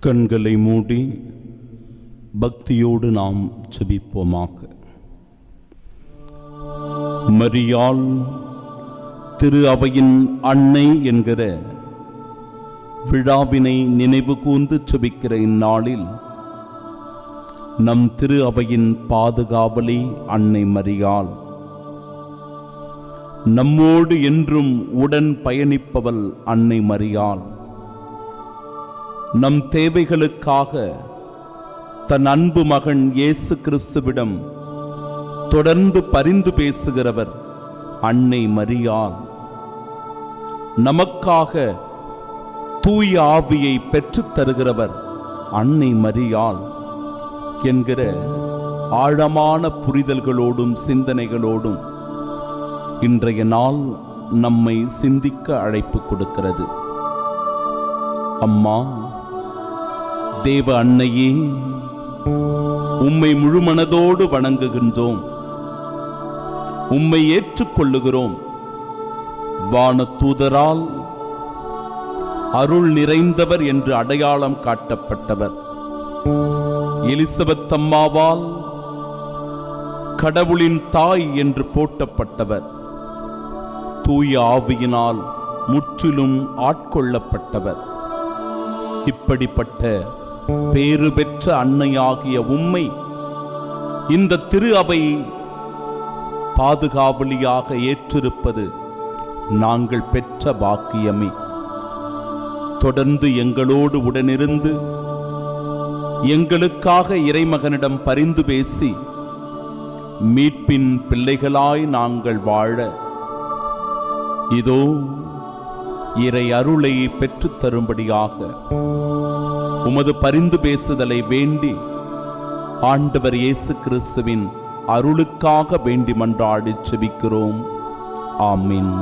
கண்களை மூடி பக்தியோடு நாம் செபிப்போமாக மரியாள் திரு அவையின் அன்னை என்கிற விழாவினை நினைவு கூர்ந்து செபிக்கிற இந்நாளில் நம் திரு அவையின் பாதுகாவலி அன்னை மரியாள் நம்மோடு என்றும் உடன் பயணிப்பவள் அன்னை மரியாள் நம் தேவைகளுக்காக தன் அன்பு மகன் இயேசு கிறிஸ்துவிடம் தொடர்ந்து பரிந்து பேசுகிறவர் அன்னை மரியாள் நமக்காக தூய ஆவியை பெற்றுத் தருகிறவர் அன்னை மரியாள் என்கிற ஆழமான புரிதல்களோடும் சிந்தனைகளோடும் இன்றைய நாள் நம்மை சிந்திக்க அழைப்பு கொடுக்கிறது. அம்மா தேவ அன்னையே உம்மை முழுமனதோடு வணங்குகின்றோம். உம்மை ஏற்றுக்கொள்ளுகிறோம். வான தூதரால் அருள் நிறைந்தவர் என்று அடையாளம் காட்டப்பட்டவர். எலிசபெத் அம்மாவால் கடவுளின் தாய் என்று போட்டப்பட்டவர். தூய ஆவியினால் முற்றிலும் ஆட்கொள்ளப்பட்டவர். இப்படிப்பட்ட பேறு பெற்ற அன்னையாகிய உம்மை இந்த திரு அவை பாதுகாவலியாக ஏற்றிருப்பது நாங்கள் பெற்ற பாக்கியமே. தொடர்ந்து எங்களோடு உடனிருந்து எங்களுக்காக இறைமகனிடம் பரிந்து பேசி மீட்பின் பிள்ளைகளாய் நாங்கள் வாழ இதோ இறை அருளை பெற்றுத் தரும்படியாக உமது பரிந்து பேசுதலை வேண்டி ஆண்டவர் இயேசு கிறிஸ்துவின் அருளுக்காக வேண்டி மன்றாடி செபிக்கிறோம். ஆமீன்.